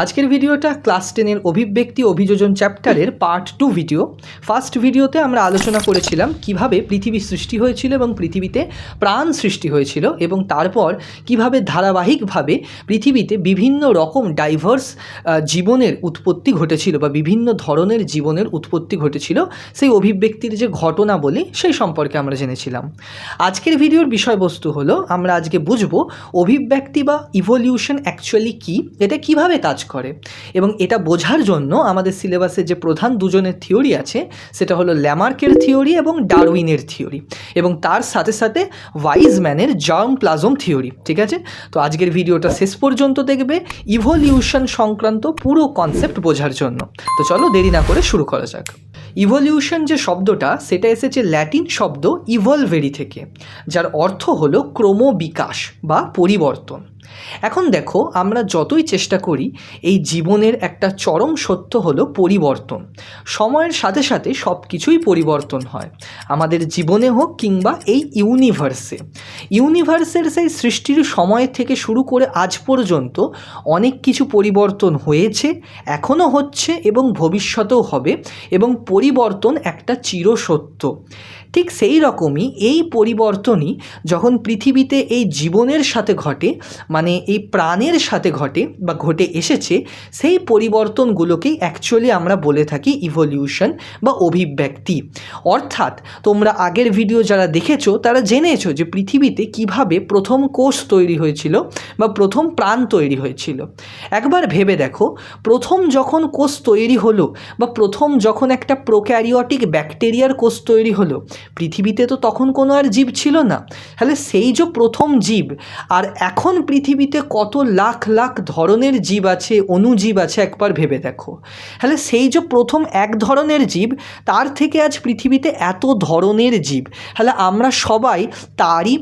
আজকের ভিডিওটা ক্লাস টেনের অভিব্যক্তি অভিযোজন চ্যাপ্টারের পার্ট টু ভিডিও। ফার্স্ট ভিডিওতে আমরা আলোচনা করেছিলাম কীভাবে পৃথিবী সৃষ্টি হয়েছিল এবং পৃথিবীতে প্রাণ সৃষ্টি হয়েছিল এবং তারপর কীভাবে ধারাবাহিকভাবে পৃথিবীতে বিভিন্ন রকম ডাইভার্স জীবনের উৎপত্তি ঘটেছিল বা বিভিন্ন ধরনের জীবনের উৎপত্তি ঘটেছিল, সেই অভিব্যক্তির যে ঘটনা বলি সেই সম্পর্কে আমরা জেনেছিলাম। আজকের ভিডিওর বিষয়বস্তু হলো, আমরা আজকে বুঝব অভিব্যক্তি বা ইভলিউশন অ্যাকচুয়ালি কী, এটা কীভাবে কাজ করে। এবং এটা বোঝার জন্য আমাদের সিলেবাসে যে প্রধান দুজনের থিওরি আছে, সেটা হলো ল্যামার্কের থিওরি এবং ডারউইনের থিওরি এবং তার সাথে সাথে ওয়াইজম্যানের জার্ম প্লাজম থিওরি ঠিক আছে? তো আজকের ভিডিওটা শেষ পর্যন্ত দেখবে। ইভলিউশন সংক্রান্ত পুরো কনসেপ্ট বোঝার জন্য। তো চলো দেরি না করে শুরু করা যাক। ইভলিউশন যে শব্দটা, সেটা এসেছে ল্যাটিন শব্দ ইভলভেরি থেকে, যার অর্থ হলো ক্রমবিকাশ বা পরিবর্তন। এখন দেখো, আমরা যতই চেষ্টা করি, এই জীবনের একটা চরম সত্য হলো পরিবর্তন। সময়ের সাথে সাথে সব কিছুই পরিবর্তন হয়। আমাদের জীবনে হোক কিংবা এই ইউনিভার্সে। ইউনিভার্সের সেই সৃষ্টির সময় থেকে শুরু করে আজ পর্যন্ত অনেক কিছু পরিবর্তন হয়েছে, এখনও হচ্ছে এবং ভবিষ্যতেও হবে এবং পরিবর্তন একটা চিরসত্য। ঠিক সেই রকমই এই পরিবর্তনই যখন পৃথিবীতে এই জীবনের সাথে ঘটে মানে এই প্রাণের সাথে ঘটে বা ঘটে এসেছে, সেই পরিবর্তনগুলোকেই অ্যাকচুয়ালি আমরা বলে থাকি ইভলিউশন বা অভিব্যক্তি। অর্থাৎ তোমরা আগের ভিডিও যারা দেখেছ, তারা জেনেছো যে পৃথিবীতে কীভাবে প্রথম কোষ তৈরি হয়েছিল বা প্রথম প্রাণ তৈরি হয়েছিল। একবার ভেবে দেখো, প্রথম যখন কোষ তৈরি হলো বা প্রথম যখন একটা প্রোক্যারিওটিক ব্যাকটেরিয়ার কোষ তৈরি হলো পৃথিবীতে তো তখন কোনো আর জীব ছিল না। তাহলে সেই যে প্রথম জীব, আর এখন পৃথিবীতে কত লাখ লাখ ধরনের জীব আছে অণুজীব আছে, একবার ভেবে দেখো। তাহলে সেই যে প্রথম এক ধরনের জীব, তার থেকে আজ পৃথিবীতে এত ধরনের জীব। তাহলে আমরা সবাই তারই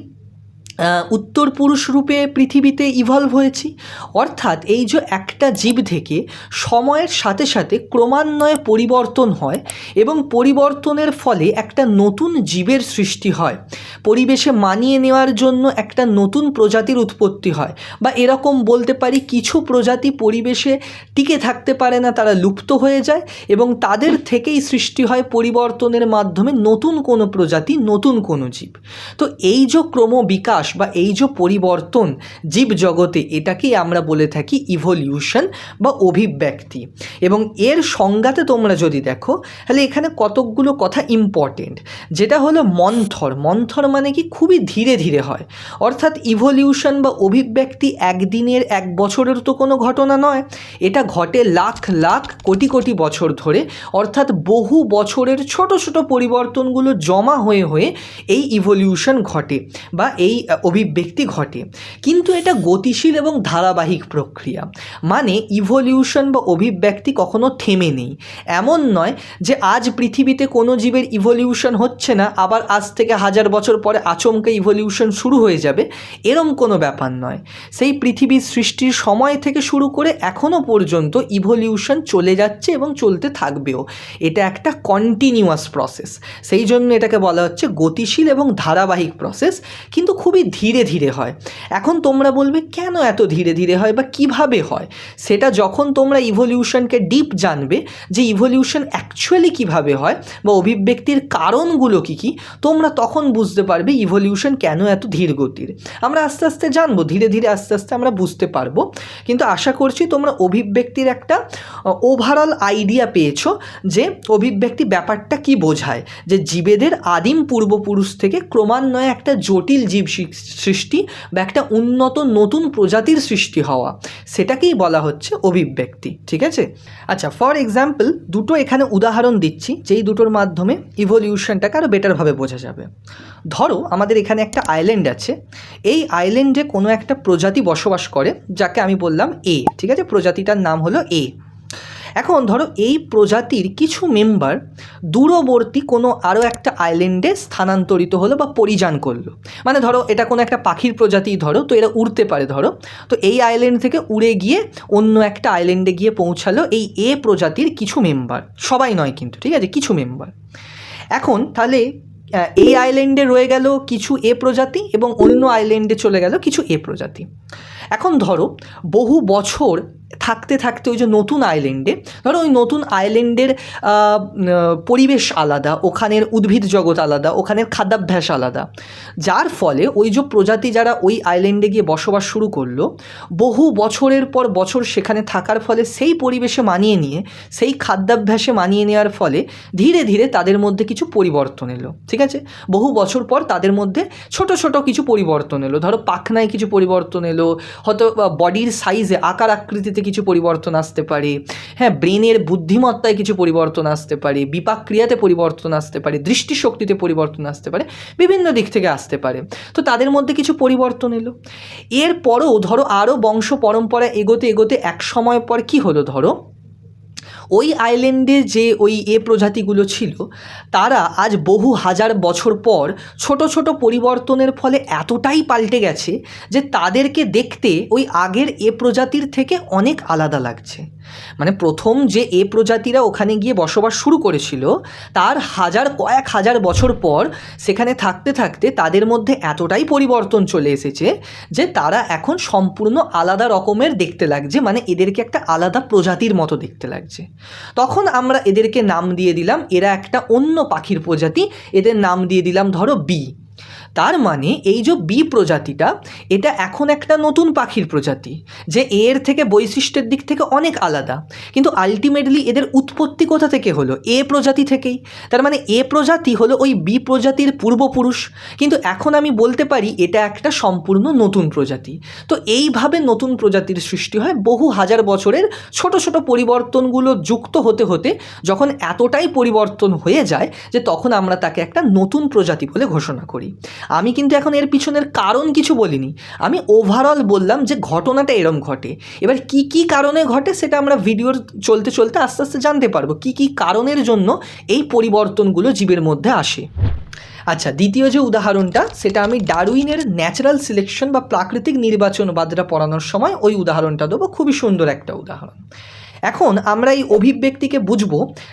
উত্তর পুরুষ রূপে পৃথিবীতে ইভলভ হয়েছি। অর্থাৎ এই যে একটা জীব থেকে সময়ের সাথে সাথে ক্রমান্বয়ে পরিবর্তন হয় এবং পরিবর্তনের ফলে একটা নতুন জীবের সৃষ্টি হয়। পরিবেশে মানিয়ে নেওয়ার জন্য একটা নতুন প্রজাতির উৎপত্তি হয় বা এরকম বলতে পারি কিছু প্রজাতি পরিবেশে টিকে থাকতে পারে না, তারা লুপ্ত হয়ে যায় এবং তাদের থেকেই সৃষ্টি হয় পরিবর্তনের মাধ্যমে নতুন কোনো প্রজাতি, নতুন কোনো জীব। তো এই যে ক্রমবিকাশ বা এই যে পরিবর্তন জীব জগতে এটাকেই আমরা বলে থাকি ইভলিউশন বা অভিব্যক্তি। এবং এর সংজ্ঞাতে তোমরা যদি দেখো, তাহলে এখানে কতকগুলো কথা ইম্পর্টেন্ট যেটা হলো মন্থর। মন্থর মানে কি? খুবই ধীরে ধীরে হয়। অর্থাৎ ইভলিউশন বা অভিব্যক্তি একদিনের এক বছরের তো কোনো ঘটনা নয়। এটা ঘটে লাখ লাখ কোটি কোটি বছর ধরে। অর্থাৎ বহু বছরের ছোট ছোট পরিবর্তনগুলো জমা হয়ে হয়ে এই ইভলিউশন ঘটে বা এই অভিব্যক্তি ঘটে। কিন্তু এটা গতিশীল এবং ধারাবাহিক প্রক্রিয়া। মানে ইভলিউশন বা অভিব্যক্তি কখনো থেমে নেই। এমন নয় যে আজ পৃথিবীতে কোনো জীবের ইভলিউশন হচ্ছে না, আবার আজ থেকে হাজার বছর পরে আচমকা ইভলিউশন শুরু হয়ে যাবে, এরম কোনো ব্যাপার নয়। সেই পৃথিবীর সৃষ্টির সময় থেকে শুরু করে এখনও পর্যন্ত ইভলিউশন চলে যাচ্ছে এবং চলতে থাকবেও। এটা একটা কন্টিনিউয়াস প্রসেস সেই জন্য এটাকে বলা হচ্ছে গতিশীল এবং ধারাবাহিক প্রসেস কিন্তু খুবই ধীরে ধীরে হয়। এখন তোমরা বলবে, কেন এত ধীরে ধীরে হয় বা কীভাবে হয়? সেটা যখন তোমরা ইভলিউশনকে ডিপ জানবে যে ইভলিউশন অ্যাকচুয়ালি কীভাবে হয় বা অভিব্যক্তির কারণগুলো কী কী, তোমরা তখন বুঝতে পারবে ইভলিউশন কেন এত ধীর গতির। আমরা আস্তে আস্তে জানব, ধীরে ধীরে আস্তে আস্তে আমরা বুঝতে পারব। কিন্তু আশা করছি তোমরা অভিব্যক্তির একটা ওভারঅল আইডিয়া পেয়েছ যে অভিব্যক্তি ব্যাপারটা কি বোঝায়। যে জীবেদের আদিম পূর্বপুরুষ থেকে ক্রমান্বয়ে একটা জটিল জীব সৃষ্টি বা একটা উন্নত নতুন প্রজাতির সৃষ্টি হওয়া। সেটাকেই বলা হচ্ছে অভিব্যক্তি, ঠিক আছে? আচ্ছা ফর এক্সাম্পল দুটো এখানে উদাহরণ দিচ্ছি, যেই দুটোর মাধ্যমে ইভলিউশনটাকে আরও বেটারভাবে বোঝা যাবে। ধরো, আমাদের এখানে একটা আইল্যান্ড আছে। এই আইল্যান্ডে কোনো একটা প্রজাতি বসবাস করে, যাকে আমি বললাম এ ঠিক আছে? প্রজাতিটার নাম হলো এ এখন ধরো এই প্রজাতির কিছু মেম্বার দূরবর্তী কোনো আরও একটা আইল্যান্ডে স্থানান্তরিত হলো বা পরিযান করল। মানে ধরো এটা কোনো একটা পাখির প্রজাতি ধরো, তো এরা উড়তে পারে ধরো। তো এই আইল্যান্ড থেকে উড়ে গিয়ে অন্য একটা আইল্যান্ডে গিয়ে পৌঁছালো এই এ প্রজাতির কিছু মেম্বার সবাই নয় কিন্তু, ঠিক আছে? কিছু মেম্বার এখন তাহলে এই আইল্যান্ডে রয়ে গেল কিছু এ প্রজাতি এবং অন্য আইল্যান্ডে চলে গেল কিছু এ প্রজাতি। এখন ধরো বহু বছর থাকতে থাকতে ওই যে নতুন আইল্যান্ডে, ধরো ওই নতুন আইল্যান্ডের পরিবেশ আলাদা, ওখানের উদ্ভিদ জগৎ আলাদা, ওখানের খাদ্যাভ্যাস আলাদা। যার ফলে ওই যে প্রজাতি যারা ওই আইল্যান্ডে গিয়ে বসবাস শুরু করল, বহু বছরের পর বছর সেখানে থাকার ফলে সেই পরিবেশে মানিয়ে নিয়ে, সেই খাদ্যাভ্যাসে মানিয়ে নেওয়ার ফলে ধীরে ধীরে তাদের মধ্যে কিছু পরিবর্তন এলো, ঠিক আছে? বহু বছর পর তাদের মধ্যে ছোট ছোট কিছু পরিবর্তন এলো, ধরো পাখনায় কিছু পরিবর্তন এলো, হয়তো বডির সাইজে আকার আকৃতিতে কিছু পরিবর্তন আসতে পারে। হ্যাঁ ব্রেনের বুদ্ধিমত্তায় কিছু পরিবর্তন আসতে পারে বিপাক ক্রিয়াতে পরিবর্তন আসতে পারে, দৃষ্টিশক্তিতে পরিবর্তন আসতে পারে, বিভিন্ন দিক থেকে আসতে পারে। তো তাদের মধ্যে কিছু পরিবর্তন এলো। এরপরও ধরো আরও বংশ পরম্পরা এগোতে এগোতে এক সময় পর কি হলো ধরো? ওই আইল্যান্ডে যে ওই এ প্রজাতিগুলো ছিল, তারা আজ বহু হাজার বছর পর ছোট ছোট পরিবর্তনের ফলে এতটাই পাল্টে গেছে যে তাদেরকে দেখতে ওই আগের এ প্রজাতির থেকে অনেক আলাদা লাগছে। মানে প্রথম যে এ প্রজাতিরা ওখানে গিয়ে বসবাস শুরু করেছিল, তার হাজার কয়েক হাজার বছর পর সেখানে থাকতে থাকতে তাদের মধ্যে এতটাই পরিবর্তন চলে এসেছে যে তারা এখন সম্পূর্ণ আলাদা রকমের দেখতে লাগছে মানে এদেরকে একটা আলাদা প্রজাতির মতো দেখতে লাগছে। তখন আমরা এদেরকে নাম দিয়ে দিলাম, এরা একটা অন্য পাখির প্রজাতি, এদের নাম দিয়ে দিলাম ধরো বি। তার মানে এই যে বি প্রজাতিটা, এটা এখন একটা নতুন পাখির প্রজাতি, যে এর থেকে বৈশিষ্ট্যের দিক থেকে অনেক আলাদা। কিন্তু আলটিমেটলি এদের উৎপত্তি কোথা থেকে হলো? এ প্রজাতি থেকেই। তার মানে এ প্রজাতি হলো ওই বি প্রজাতির পূর্বপুরুষ। কিন্তু এখন আমি বলতে পারি এটা একটা সম্পূর্ণ নতুন প্রজাতি। তো এইভাবে নতুন প্রজাতির সৃষ্টি হয় বহু হাজার বছরের ছোট ছোট পরিবর্তনগুলো যুক্ত হতে হতে যখন এতটাই পরিবর্তন হয়ে যায় যে তখন আমরা তাকে একটা নতুন প্রজাতি বলে ঘোষণা করি। আমি কিন্তু এখন এর পিছনের কারণ কিছু বলিনি। আমি ওভারঅল বললাম যে ঘটনাটা এরম ঘটে। এবার কি কি কারণে ঘটে সেটা আমরা ভিডিওর চলতে চলতে আস্তে আস্তে জানতে পারব। কি কি কারণের জন্য এই পরিবর্তনগুলো জীবের মধ্যে আসে। আচ্ছা দ্বিতীয় যে উদাহরণটা, সেটা আমি ডারউইনের ন্যাচারাল সিলেকশন বা প্রাকৃতিক নির্বাচনবাদটা পড়ানোর সময় ওই উদাহরণটা দেবো। খুবই সুন্দর একটা উদাহরণ। এখন আমরা এই অভিব্যক্তিকে বুঝব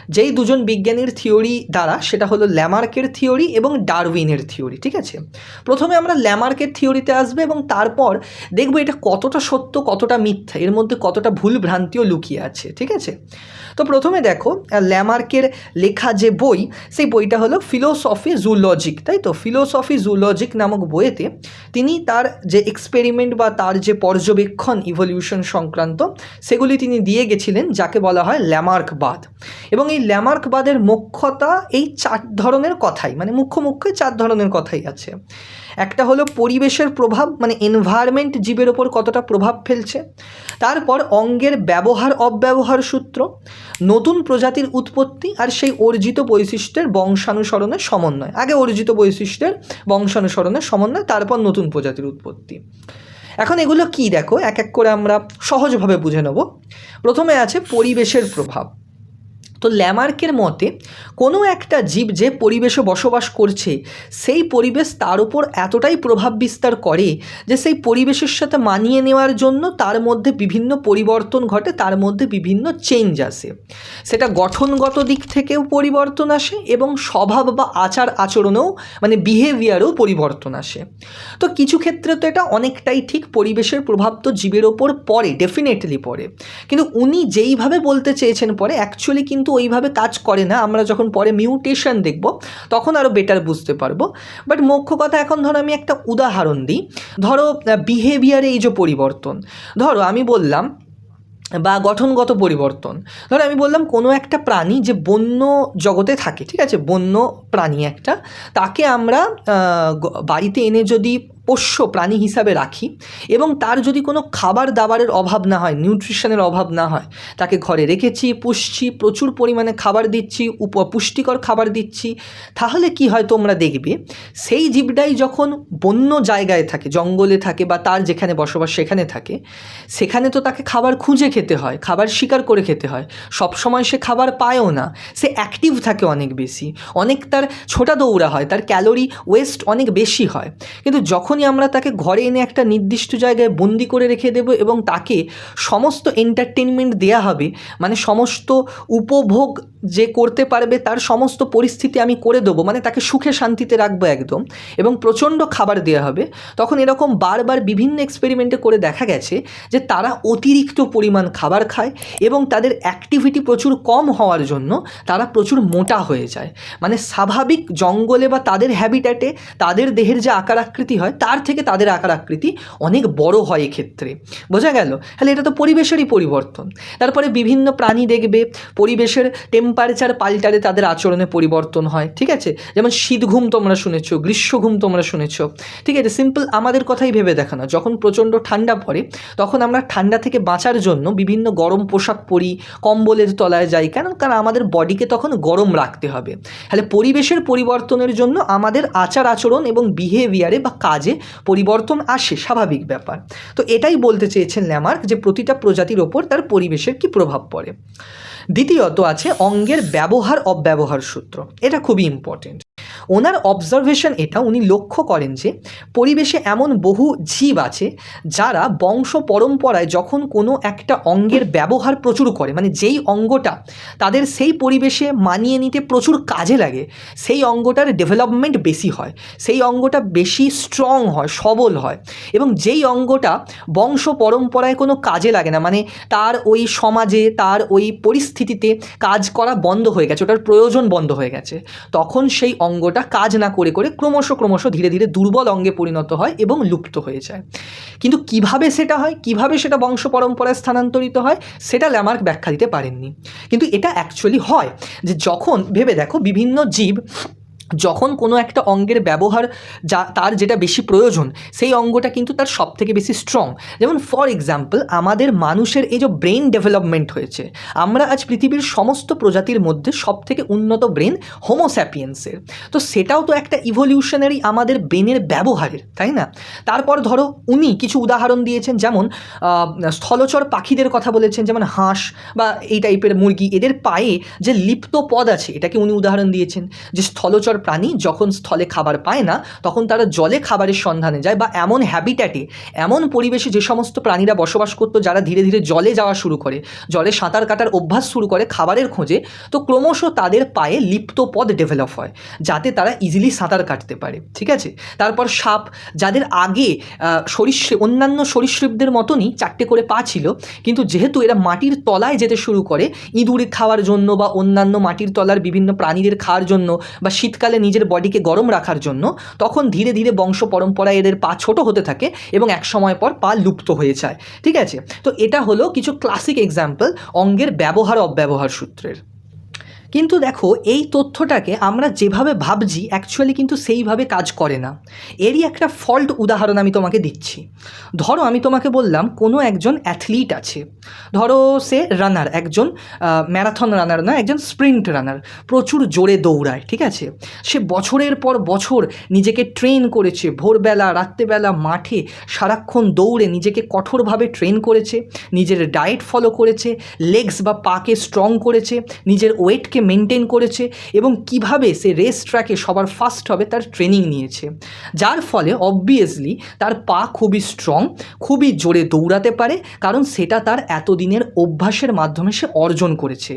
যেই দুজন বিজ্ঞানীর থিওরি দ্বারা সেটা হলো ল্যামার্কের থিওরি এবং ডারউইনের থিওরি, ঠিক আছে? প্রথমে আমরা ল্যামার্কের থিওরিতে আসবে এবং তারপর দেখব এটা কতটা সত্য, কতটা মিথ্যা, এর মধ্যে কতটা ভুল ভ্রান্তিও লুকিয়ে আছে, ঠিক আছে? তো প্রথমে দেখো ল্যামার্কের লেখা যে বই, সেই বইটা হলো ফিলোসফি জুলজিক, তাই তো? ফিলোসফি জুলজিক নামক বইয়েতে তিনি তার যে এক্সপেরিমেন্ট বা তার যে পর্যবেক্ষণ ইভলিউশন সংক্রান্ত, সেগুলি তিনি দিয়ে গেছিলেন যাকে বলা হয় ল্যামার্কবাদ। এবং এই ল্যামার্কবাদের মুখ্যতা এই চার ধরনের কথাই মানে মুখ্য মুখ্য চার ধরনের কথাই আছে। একটা হলো পরিবেশের প্রভাব মানে এনভায়রনমেন্ট জীবের ওপর কতটা প্রভাব ফেলছে। তারপর অঙ্গের ব্যবহার, অব্যবহার সূত্র, নতুন প্রজাতির উৎপত্তি আর সেই অর্জিত বৈশিষ্ট্যের বংশানুসরণের সমন্বয়। আগে অর্জিত বৈশিষ্ট্যের বংশানুসরণের সমন্বয়, তারপর নতুন প্রজাতির উৎপত্তি। এখন এগুলো কি দেখো? এক এক করে আমরা সহজভাবে বুঝে নেব। প্রথমে আছে পরিবেশের প্রভাব। তো ল্যামার্কের মতে, কোনো একটা জীব যে পরিবেশে বসবাস করছে, সেই পরিবেশ তার উপর এতটাই প্রভাব বিস্তার করে যে সেই পরিবেশের সাথে মানিয়ে নেওয়ার জন্য তার মধ্যে বিভিন্ন পরিবর্তন ঘটে, তার মধ্যে বিভিন্ন চেঞ্জ আসে। সেটা গঠনগত দিক থেকেও পরিবর্তন আসে এবং স্বভাব বা আচার আচরণেও মানে বিহেভিয়ারেও পরিবর্তন আসে। তো কিছু ক্ষেত্রে তো এটা অনেকটাই ঠিক পরিবেশের প্রভাব তো জীবের ওপর পড়ে ডেফিনেটলি পড়ে। কিন্তু উনি যেইভাবে বলতে চেয়েছেন পরে অ্যাকচুয়ালি কিন্তু ওইভাবে কাজ করে না। আমরা যখন পরে মিউটেশন দেখব, তখন আরও বেটার বুঝতে পারব। বাট মুখ্য কথা এখন ধরো আমি একটা উদাহরণ দিই। ধরো বিহেভিয়ারে এই যে পরিবর্তন। ধরো আমি বললাম, বা গঠনগত পরিবর্তন। ধরো আমি বললাম কোনো একটা প্রাণী যে বন্য জগতে থাকে, ঠিক আছে? বন্য প্রাণী একটা, তাকে আমরা বাড়িতে এনে যদি পোষ্য প্রাণী হিসাবে রাখি এবং তার যদি কোনো খাবার দাবারের অভাব না হয় নিউট্রিশনের অভাব না হয়, তাকে ঘরে রেখেছি, পুষছি, প্রচুর পরিমাণে খাবার দিচ্ছি, উপ, পুষ্টিকর খাবার দিচ্ছি, তাহলে কি হয় তোমরা দেখবে, সেই জীবটাই যখন বন্য জায়গায় থাকে, জঙ্গলে থাকে বা তার যেখানে বসবাস সেখানে থাকে, সেখানে তো তাকে খাবার খুঁজে খেতে হয়, খাবার শিকার করে খেতে হয় সব সময় সে খাবার পায়ও না, সে অ্যাক্টিভ থাকে অনেক বেশি, অনেক তার ছোটা দৌড়া হয়, তার ক্যালোরি ওয়েস্ট অনেক বেশি হয়, কিন্তু যখন তখনই আমরা তাকে ঘরে এনে একটা নির্দিষ্ট জায়গায় বন্দি করে রেখে দেব এবং তাকে সমস্ত এন্টারটেনমেন্ট দেয়া হবে। মানে সমস্ত উপভোগ যে করতে পারবে তার সমস্ত পরিস্থিতি আমি করে দেবো। মানে তাকে সুখে শান্তিতে রাখব একদম এবং প্রচণ্ড খাবার দেওয়া হবে। তখন এরকম বারবার বিভিন্ন এক্সপেরিমেন্টে করে দেখা গেছে যে তারা অতিরিক্ত পরিমাণ খাবার খায় এবং তাদের অ্যাক্টিভিটি প্রচুর কম হওয়ার জন্য তারা প্রচুর মোটা হয়ে যায়। মানে স্বাভাবিক জঙ্গলে বা তাদের হ্যাবিট্যাটে তাদের দেহের যে আকার আকৃতি হয় তার থেকে তাদের আকার আকৃতি অনেক বড় হয় এক্ষেত্রে। বোঝা গেল? তাহলে এটা তো পরিবেশেরই পরিবর্তন। তারপরে বিভিন্ন প্রাণী দেখবে, পরিবেশের টেম্পারেচার পাল্টালে তাদের আচরণে পরিবর্তন হয়, ঠিক আছে? যেমন শীত ঘুম তোমরা শুনেছ, গ্রীষ্ম ঘুম তোমরা শুনেছো, ঠিক আছে? সিম্পল আমাদের কথাই ভেবে দেখানো যখন প্রচণ্ড ঠান্ডা পড়ে, তখন আমরা ঠান্ডা থেকে বাঁচার জন্য বিভিন্ন গরম পোশাক পরি, কম্বলের তলায় যাই কেন কারণ আমাদের বডিকে তখন গরম রাখতে হবে। তাহলে পরিবেশের পরিবর্তনের জন্য আমাদের আচার আচরণ এবং বিহেভিয়ারে বা কাজে পরিবর্তন আসে, স্বাভাবিক ব্যাপার। তো এটাই বলতে চেয়েছেন ল্যামার্ক যে প্রতিটা প্রজাতির ওপর তার পরিবেশের কি প্রভাব পড়ে। দ্বিতীয়ত আছে অঙ্গের ব্যবহার অব্যবহার সূত্র। এটা খুবই ইম্পর্টেন্ট ওনার অবজারভেশন এটা, উনি লক্ষ্য করেন যে পরিবেশে এমন বহু জীব আছে যারা বংশ পরম্পরায় যখন কোনো একটা অঙ্গের ব্যবহার প্রচুর করে মানে যেই অঙ্গটা তাদের সেই পরিবেশে মানিয়ে নিতে প্রচুর কাজে লাগে, সেই অঙ্গটার ডেভেলপমেন্ট বেশি হয়, সেই অঙ্গটা বেশি স্ট্রং হয়, সবল হয় এবং যেই অঙ্গটা বংশ পরম্পরায় কোনো কাজে লাগে না মানে তার ওই সমাজে, তার ওই পরিস্থিতিতে কাজ করা বন্ধ হয়ে গেছে, ওটার প্রয়োজন বন্ধ হয়ে গেছে, তখন সেই অঙ্গটা কাজ না করে করে ক্রমশ ক্রমশ ধীরে ধীরে দুর্বল অঙ্গে পরিণত হয় এবং লুপ্ত হয়ে যায়। কিন্তু কীভাবে সেটা হয়, কীভাবে সেটা বংশ পরম্পরায় স্থানান্তরিত হয়, সেটা ল্যামার্ক ব্যাখ্যা দিতে পারেননি। কিন্তু এটা অ্যাকচুয়ালি হয় যে যখন, ভেবে দেখো, বিভিন্ন জীব যখন কোনো একটা অঙ্গের ব্যবহার যা তার যেটা বেশি প্রয়োজন, সেই অঙ্গটা কিন্তু তার সব থেকে বেশি স্ট্রং যেমন ফর এক্সাম্পল আমাদের মানুষের এই যে ব্রেন ডেভেলপমেন্ট হয়েছে, আমরা আজ পৃথিবীর সমস্ত প্রজাতির মধ্যে সব থেকে উন্নত ব্রেন হোমোস্যাপিয়েন্সের তো সেটাও তো একটা ইভলিউশনারি আমাদের ব্রেনের ব্যবহারের, তাই না? তারপর ধরো উনি কিছু উদাহরণ দিয়েছেন, যেমন স্থলচর পাখিদের কথা বলেছেন, যেমন হাঁস বা এই টাইপের মুরগি, এদের পায়ে যে লিপ্ত পদ আছে, এটাকে উনি উদাহরণ দিয়েছেন, যে স্থলচর প্রাণী যখন স্থলে খাবার পায় না তখন তারা জলে খাবারের সন্ধানে যায় বা এমন হ্যাবিট্যাটে এমন পরিবেশে যে সমস্ত প্রাণীরা বসবাস করতো যারা ধীরে ধীরে জলে যাওয়া শুরু করে জলে সাঁতার কাটার অভ্যাস শুরু করে খাবারের খোঁজে তো ক্রমশ তাদের পায়ে লিপ্ত পদ ডেভেলপ হয় যাতে তারা ইজিলি সাঁতার কাটতে পারে ঠিক আছে? তারপর সাপ যাদের আগে আহ, সরীসৃপ অন্যান্য সরীসৃপদের মতনই চারটে করে পা ছিল কিন্তু যেহেতু এরা মাটির তলায় যেতে শুরু করে ইঁদুর খাওয়ার জন্য বা অন্যান্য মাটির তলার বিভিন্ন প্রাণীদের খাওয়ার জন্য বা শীতকালে নিজের বডিকে গরম রাখার জন্য তখন ধীরে ধীরে বংশ পরম্পরায় এদের পা ছোট হতে থাকে এবং এক সময় পর পা লুপ্ত হয়ে যায়। ঠিক আছে? তো এটা হলো কিছু ক্লাসিক এক্সাম্পল অঙ্গের ব্যবহার অব্যবহার সূত্রের। কিন্তু দেখো, এই তথ্যটাকে আমরা যেভাবে ভাবছি অ্যাকচুয়ালি কিন্তু সেইভাবে কাজ করে না। এরই একটা ফল্ট উদাহরণ আমি তোমাকে দিচ্ছি। ধরো, আমি তোমাকে বললাম, কোনো একজন অ্যাথলিট আছে। ধরো, সে রানার একজন ম্যারাথন রানার না, একজন স্প্রিন্ট রানার প্রচুর জোরে দৌড়ায়, ঠিক আছে? সে বছরের পর বছর নিজেকে ট্রেন করেছে, ভোরবেলা, রাত্রেবেলা, মাঠে, সারাক্ষণ দৌড়ে নিজেকে কঠোরভাবে ট্রেন করেছে, নিজের ডায়েট ফলো করেছে লেগস বা পাকে স্ট্রং করেছে, নিজের ওয়েটকে মেনটেন করেছে এবং কীভাবে সে রেস ট্র্যাকে সবার ফার্স্ট হবে তার ট্রেনিং নিয়েছে। যার ফলে অবভিয়াসলি তার পা খুবই স্ট্রং খুবই জোরে দৌড়াতে পারে, কারণ সেটা তার এতদিনের অভ্যাসের মাধ্যমে সে অর্জন করেছে।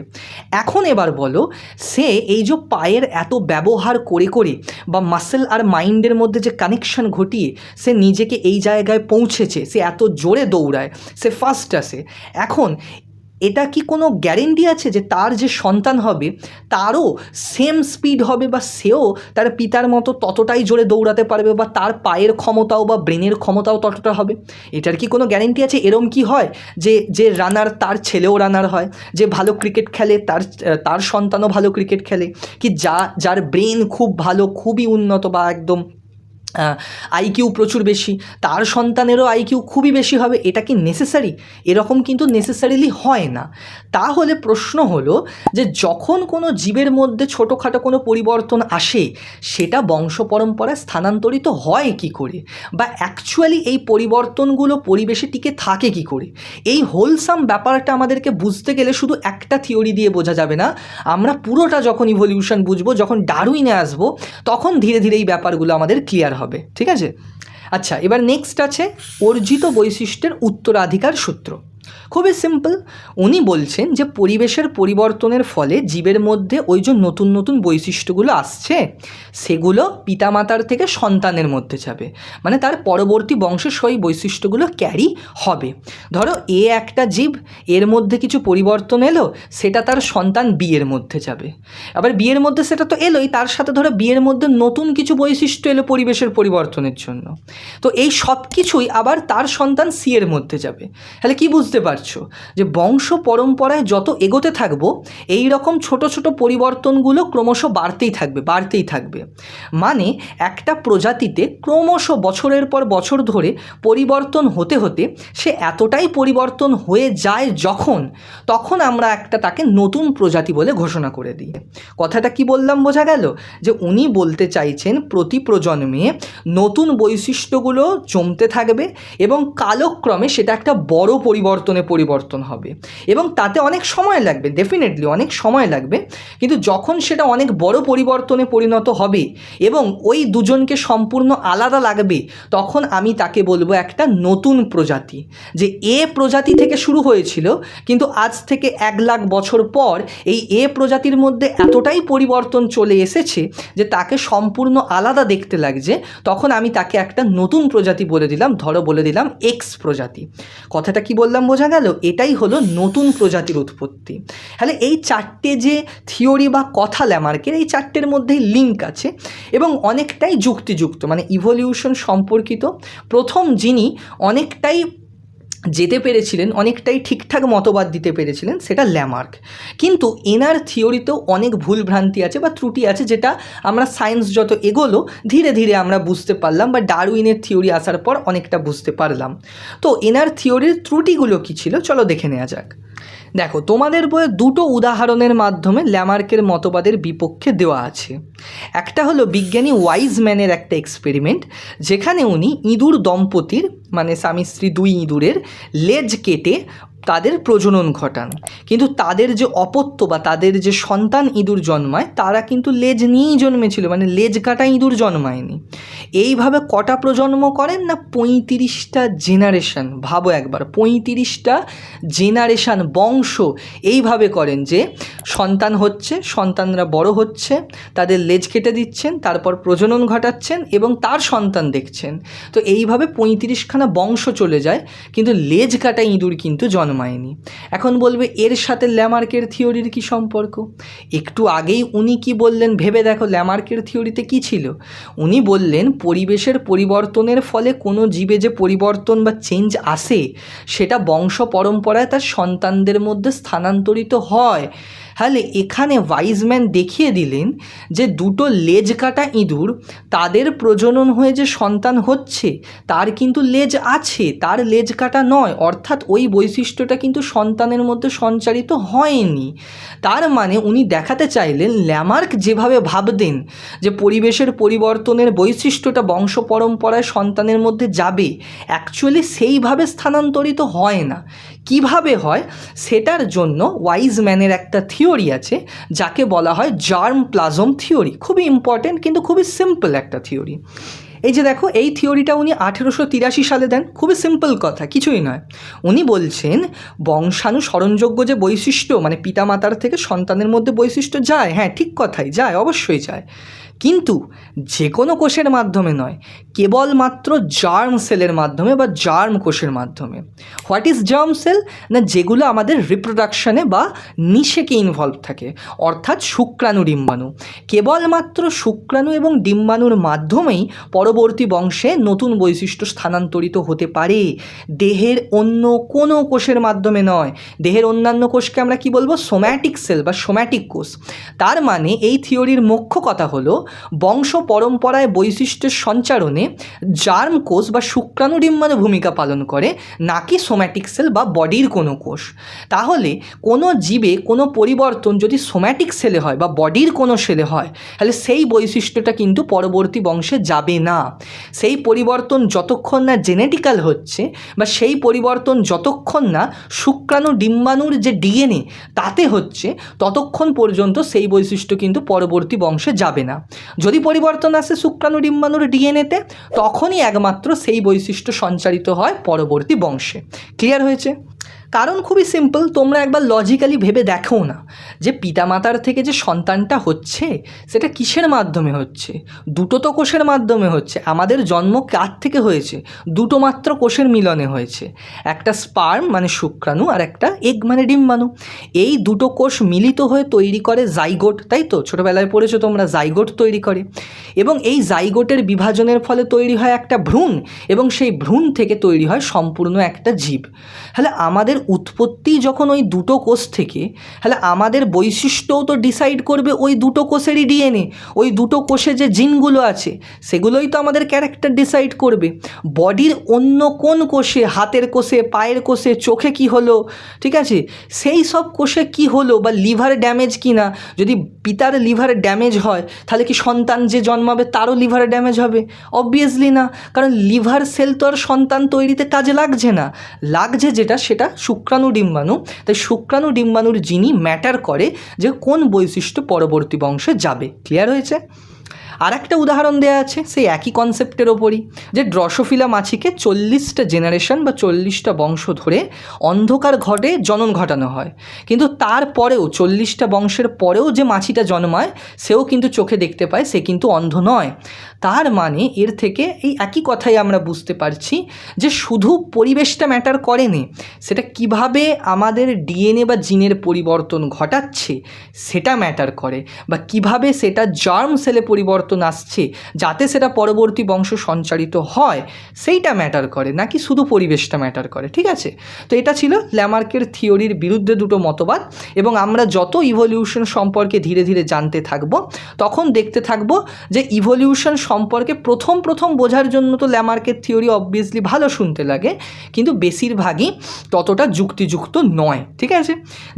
এখন এবার বলো, সে এই যে পায়ের এত ব্যবহার করে করে বা মাসেল আর মাইন্ডের মধ্যে যে কানেকশন ঘটিয়ে সে নিজেকে এই জায়গায় পৌঁছেছে, সে এত জোরে দৌড়ায়, সে ফার্স্ট আসে, এখন এটা কি কোনো গ্যারেন্টি আছে যে তার যে সন্তান হবে, তারও সেম স্পিড হবে বা সেও তার পিতার মতো ততটাই জোরে দৌড়াতে পারবে বা তার পায়ের ক্ষমতাও বা ব্রেনের ক্ষমতাও ততটা হবে? এটার কি কোনো গ্যারেন্টি আছে? এরম কি হয় যে যে রানার তার ছেলেও রানার হয়, যে ভালো ক্রিকেট খেলে তার তার সন্তানও ভালো ক্রিকেট খেলে? কি যা, যার ব্রেন খুব ভালো, খুবই উন্নত বা একদম আইকিউ প্রচুর বেশি। তার সন্তানেরও আইকিউ খুবই বেশি হবে। এটা কি নেসেসারি এরকম কিন্তু নেসেসারিলি হয় না। তাহলে প্রশ্ন হলো যে যখন কোনো জীবের মধ্যে ছোটোখাটো কোনো পরিবর্তন আসে, সেটা বংশ পরম্পরায় স্থানান্তরিত হয় কি করে? বা অ্যাকচুয়ালি এই পরিবর্তনগুলো পরিবেশে টিকে থাকে কি করে? এই হোলসাম ব্যাপারটা আমাদেরকে বুঝতে গেলে শুধু একটা থিওরি দিয়ে বোঝা যাবে না। আমরা পুরোটা যখন ইভলিউশন বুঝব, যখন ডারুইনে আসব, তখন ধীরে ধীরে এই ব্যাপারগুলো আমাদের ক্লিয়ার হবে ঠিক আছে? আচ্ছা এবার নেক্সট আছে অর্জিত বৈশিষ্ট্যের উত্তরাধিকার সূত্র। খুবই সিম্পল উনি বলছেন যে, পরিবেশের পরিবর্তনের ফলে জীবের মধ্যে ওই যে নতুন নতুন বৈশিষ্ট্যগুলো আসছে, সেগুলো পিতামাতার থেকে সন্তানের মধ্যে যাবে। মানে তার পরবর্তী বংশের সেই বৈশিষ্ট্যগুলো ক্যারি হবে। ধরো, এ একটা জীব, এর মধ্যে কিছু পরিবর্তন এলো, সেটা তার সন্তান বিয়ের মধ্যে যাবে। আবার বিয়ের মধ্যে সেটা তো এলোই, তার সাথে ধরো বিয়ের মধ্যে নতুন কিছু বৈশিষ্ট্য এলো পরিবেশের পরিবর্তনের জন্য। তো এই সব কিছুই আবার তার সন্তান সি এর মধ্যে যাবে। তাহলে কি বুঝতে পারছ যে বংশ পরম্পরায় যত এগোতে থাকব, এই রকম ছোট ছোট পরিবর্তনগুলো ক্রমশ বাড়তেই থাকবে বাড়তেই থাকবে। মানে একটা প্রজাতিতে ক্রমশ বছরের পর বছর ধরে পরিবর্তন হতে হতে সে এতটাই পরিবর্তন হয়ে যায় যখন, তখন আমরা একটা তাকে নতুন প্রজাতি বলে ঘোষণা করে দিই। কথাটা কি বললাম বোঝা গেল? যে উনি বলতে চাইছেন প্রতি প্রজন্মে নতুন বৈশিষ্ট্যগুলো জমতে থাকবে এবং কালক্রমে সেটা একটা বড় পরিবর্তনে পরিবর্তন হবে। এবং তাতে অনেক সময় লাগবে ডেফিনেটলি অনেক সময় লাগবে। কিন্তু যখন সেটা অনেক বড় পরিবর্তনে পরিণত হবে এবং ওই দুজনকে সম্পূর্ণ আলাদা লাগবে, তখন আমি তাকে বলব একটা নতুন প্রজাতি। যে এ প্রজাতি থেকে শুরু হয়েছিল, কিন্তু আজ থেকে এক লাখ বছর পর এই এ প্রজাতির মধ্যে এতটাই পরিবর্তন চলে এসেছে যে তাকে সম্পূর্ণ আলাদা দেখতে লাগছে। তখন আমি তাকে একটা নতুন প্রজাতি বলে দিলাম, ধরো বলে দিলাম এক্স প্রজাতি। কথাটা কি বললাম বোঝা গেল এটাই হলো নতুন প্রজাতির উৎপত্তি। তাহলে এই চারটে যে থিওরি বা কথা ল্যামার্কের, এই চারটের মধ্যেই লিঙ্ক আছে এবং অনেকটাই যুক্তিযুক্ত মানে ইভলিউশন সম্পর্কিত। প্রথম যিনি অনেকটাই যেতে পেরেছিলেন, অনেকটাই ঠিকঠাক মতবাদ দিতে পেরেছিলেন, সেটা ল্যামার্ক কিন্তু এনার থিওরিতেও অনেক ভুল ভ্রান্তি আছে বা ত্রুটি আছে যেটা আমরা সায়েন্স যত এগোলো, ধীরে ধীরে আমরা বুঝতে পারলাম বা ডারউইনের থিওরি আসার পর অনেকটা বুঝতে পারলাম। তো এনার থিওরির ত্রুটিগুলো কী ছিল? চলো দেখে নেওয়া যাক। দেখো, তোমাদের বইয়ে দুটো উদাহরণের মাধ্যমে ল্যামার্কের মতবাদের বিপক্ষে দেওয়া আছে। একটা হলো বিজ্ঞানী ওয়াইজম্যানের একটা এক্সপেরিমেন্ট, যেখানে উনি ইঁদুর দম্পতির মানে স্বামী স্ত্রী দুই ইঁদুরের, লেজ কেটে তাদের প্রজনন ঘটান। কিন্তু তাদের যে অপত্য বা তাদের যে সন্তান ইঁদুর জন্মায়, তারা কিন্তু লেজ নিয়েই জন্মেছিল মানে লেজ কাটা ইঁদুর জন্মায়নি। এইভাবে কটা প্রজন্ম করেন না পঁয়ত্রিশটা জেনারেশন ভাবো একবার, পঁয়ত্রিশটা জেনারেশন বংশ এইভাবে করেন যে সন্তান হচ্ছে, সন্তানরা বড় হচ্ছে, তাদের লেজ কেটে দিচ্ছেন, তারপর প্রজনন ঘটাচ্ছেন এবং তার সন্তান দেখছেন। তো এইভাবে পঁয়ত্রিশখানা বংশ চলে যায়, কিন্তু লেজ কাটা ইঁদুর কিন্তু জন্মায়নি এখন বলবে, এর সাথে ল্যামার্কের থিওরির কি সম্পর্ক? একটু আগেই উনি কি বললেন, ভেবে দেখো ল্যামার্কের থিওরিতে কি ছিল? উনি বললেন, পরিবেশের পরিবর্তনের ফলে কোনো জীবে যে পরিবর্তন বা চেঞ্জ আসে, সেটা বংশ পরম্পরায় তার সন্তানদের মধ্যে স্থানান্তরিত হয়। তাহলে এখানে ওয়াইজম্যান দেখিয়ে দিলেন যে দুটো লেজ কাটা ইঁদুর, তাদের প্রজনন হয়ে যে সন্তান হচ্ছে, তার কিন্তু লেজ আছে, তার লেজ কাটা নয়, অর্থাৎ ওই বৈশিষ্ট্যটা কিন্তু সন্তানের মধ্যে সঞ্চারিত হয়নি। তার মানে উনি দেখাতে চাইলেন ল্যামার্ক যেভাবে ভাবতেন যে পরিবেশের পরিবর্তনের বৈশিষ্ট্যটা বংশ পরম্পরায় সন্তানের মধ্যে যাবে অ্যাকচুয়ালি সেইভাবে স্থানান্তরিত হয় না। কীভাবে হয়? সেটার জন্য ওয়াইজম্যানের একটা থিওরি আছে, যাকে বলা হয় জার্ম প্লাজম থিওরি খুবই ইম্পর্ট্যান্ট কিন্তু খুবই সিম্পল একটা থিওরি এই যে দেখো, এই থিওরিটা উনি আঠেরোশো তিরাশি সালে দেন। খুবই সিম্পল কথা, কিছুই নয়। উনি বলছেন, বংশানুসরণযোগ্য যে বৈশিষ্ট্য মানে পিতামাতার থেকে সন্তানের মধ্যে বৈশিষ্ট্য যায় হ্যাঁ ঠিক কথাই, যায়, অবশ্যই যায়। কিন্তু যে কোনো কোষের মাধ্যমে নয়, কেবলমাত্র জার্ম সেলের মাধ্যমে বা জার্ম কোষের মাধ্যমে। হোয়াট ইজ জার্ম সেল না, যেগুলো আমাদের রিপ্রোডাকশনে বা নিষেকে ইনভলভ থাকে, অর্থাৎ শুক্রাণু ডিম্বাণু। কেবলমাত্র শুক্রাণু এবং ডিম্বাণুর মাধ্যমেই পরবর্তী বংশে নতুন বৈশিষ্ট্য স্থানান্তরিত হতে পারে। দেহের অন্য কোনো কোষের মাধ্যমে নয়। দেহের অন্যান্য কোষকে আমরা কি বলব? সোম্যাটিক সেল বা সোম্যাটিক কোষ। তার মানে এই থিওরির মুখ্য কথা হলো বংশ পরম্পরায় বৈশিষ্ট্যের সঞ্চারণে জার্ম কোষ বা শুক্রাণু ডিম্বাণু ভূমিকা পালন করে, নাকি সোম্যাটিক সেল বা বডির কোনো কোষ। তাহলে কোনো জীবে কোনো পরিবর্তন যদি সোম্যাটিক সেলে হয় বা বডির কোনো সেলে হয়, তাহলে সেই বৈশিষ্ট্যটা কিন্তু পরবর্তী বংশে যাবে না। সেই পরিবর্তন যতক্ষণ না জেনেটিক্যাল হচ্ছে বা সেই পরিবর্তন যতক্ষণ না শুক্রাণু ডিম্বাণুর যে ডিএনএ তাতে হচ্ছে, ততক্ষণ পর্যন্ত সেই বৈশিষ্ট্য কিন্তু পরবর্তী বংশে যাবে না। যদি পরিবর্তন আসে শুক্রাণু ডিম্বাণুর ডিএনএতে, তখনই একমাত্র সেই বৈশিষ্ট্য সঞ্চারিত হয় পরবর্তী বংশে। ক্লিয়ার হয়েছে? কারণ খুবই সিম্পল তোমরা একবার লজিক্যালি ভেবে দেখো না যে পিতামাতার থেকে যে সন্তানটা হচ্ছে, সেটা কিসের মাধ্যমে হচ্ছে? দুটো তো কোষের মাধ্যমে হচ্ছে। আমাদের জন্ম কার থেকে হয়েছে? দুটো মাত্র কোষের মিলনে হয়েছে। একটা স্পার্ম মানে শুক্রাণু, আর একটা এগ মানে ডিম্বাণু। এই দুটো কোষ মিলিত হয়ে তৈরি করে জাইগোট তাই তো? ছোটোবেলায় পড়েছো তোমরা জাইগোট তৈরি করে। এবং এই জাইগোটের বিভাজনের ফলে তৈরি হয় একটা ভ্রূণ, এবং সেই ভ্রূণ থেকে তৈরি হয় সম্পূর্ণ একটা জীব। তাহলে আমাদের উৎপত্তি যখন ওই দুটো কোষ থেকে, তাহলে আমাদের বৈশিষ্ট্যও তো ডিসাইড করবে ওই দুটো কোষেরই ডিএনএ ওই দুটো কোষে যে জিনগুলো আছে, সেগুলোই তো আমাদের ক্যারেক্টার ডিসাইড করবে। বডির অন্য কোন কোষে, হাতের কোষে, পায়ের কোষে, চোখে কি হলো, ঠিক আছে? সেই সব কোষে কি হলো বা লিভার ড্যামেজ কি না যদি পিতার লিভার ড্যামেজ হয়, তাহলে কি সন্তান যে জন্মাবে, তারও লিভার ড্যামেজ হবে? অবভিয়াসলি না, কারণ লিভার সেল তো আর সন্তান তৈরিতে কাজে লাগছে না। লাগছে যেটা, সেটা শুক্রাণু ডিম্বাণু, তাই শুক্রাণু ডিম্বাণুর জিনই ম্যাটার করে যে কোন বৈশিষ্ট্য পরবর্তী বংশে যাবে। ক্লিয়ার হয়েছে? আর একটা উদাহরণ দেওয়া আছে, সেই একই কনসেপ্টের ওপরই, যে ড্রসোফিলা মাছিকে চল্লিশটা জেনারেশন বা চল্লিশটা বংশ ধরে অন্ধকার ঘটে জনন ঘটানো হয়। কিন্তু তারপরেও, চল্লিশটা বংশের পরেও যে মাছিটা জন্মায়, সেও কিন্তু চোখে দেখতে পায়, সে কিন্তু অন্ধ নয়। তার মানে এর থেকে এই একই কথাই আমরা বুঝতে পারছি, যে শুধু পরিবেশটা ম্যাটার করেনি, সেটা কীভাবে আমাদের ডিএনএ বা জিনের পরিবর্তন ঘটাচ্ছে, সেটা ম্যাটার করে, বা কীভাবে সেটা জার্ম সেলে পরিবর্তন আসছে, যাতে সেটা পরবর্তী বংশ সঞ্চারিত হয়, সেইটা ম্যাটার করে, নাকি শুধু পরিবেশটা ম্যাটার করে, ঠিক আছে? তো এটা ছিল ল্যামার্কের থিওরির বিরুদ্ধে দুটো মতবাদ, এবং আমরা যত ইভলিউশন সম্পর্কে ধীরে ধীরে জানতে থাকব, তখন দেখতে থাকব যে ইভলিউশন সম্পর্কে প্রথম প্রথম বোঝার জন্য তো ল্যামার্কের থিওরি অবভিয়াসলি ভালো শুনতে লাগে, কিন্তু বেশিরভাগই ততটা যুক্তিযুক্ত নয়, ঠিক আছে?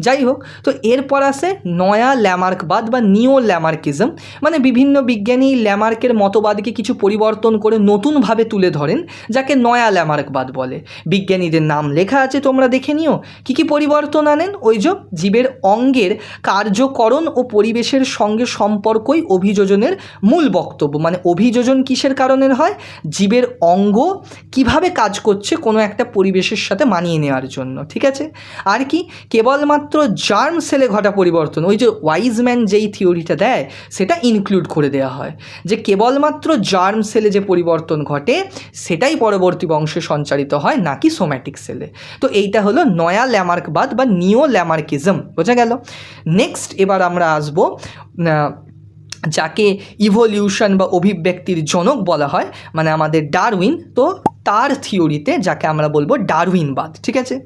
যাই হোক, তো এরপর আসে নয়া ল্যামার্কবাদ বা নিও ল্যামার্কিজম মানে বিভিন্ন বিজ্ঞানী ল্যামার্কের মতবাদকে কিছু পরিবর্তন করে নতুনভাবে তুলে ধরেন, যাকে নয়া ল্যামার্কবাদ বলে। বিজ্ঞানীদের নাম লেখা আছে, তোমরা দেখে নিও। কী কী পরিবর্তন আনেন? ওই যে জীবের অঙ্গের কার্যকরণ ও পরিবেশের সঙ্গে সম্পর্কই অভিযোজনের মূল বক্তব্য। মানে অভিযোজন কিসের কারণে হয়? জীবের অঙ্গ কীভাবে কাজ করছে কোনো একটা পরিবেশের সাথে মানিয়ে নেওয়ার জন্য, ঠিক আছে? আর কি? কেবলমাত্র জার্ম সেলে ঘটা পরিবর্তন। ওই যে ওয়াইজম্যান যেই থিওরিটা দেয়, সেটা ইনক্লুড করে দেওয়া হয়। যে কেবলমাত্র জার্ম সেলে যে পরিবর্তন ঘটে, সেটাই পরবর্তী বংশে সঞ্চারিত হয়, নাকি সোম্যাটিক সেলে তো এইটা হলো নয়া ল্যামার্কবাদ বা নিও ল্যামার্কিজম বোঝা গেল? নেক্সট এবার আমরা আসব যাকে ইভলিউশন বা অভিব্যক্তির জনক বলা হয় মানে আমাদের ডারউইন। তো তার থিওরিতে, যাকে আমরা বলব ডারউইনবাদ, ঠিক আছে?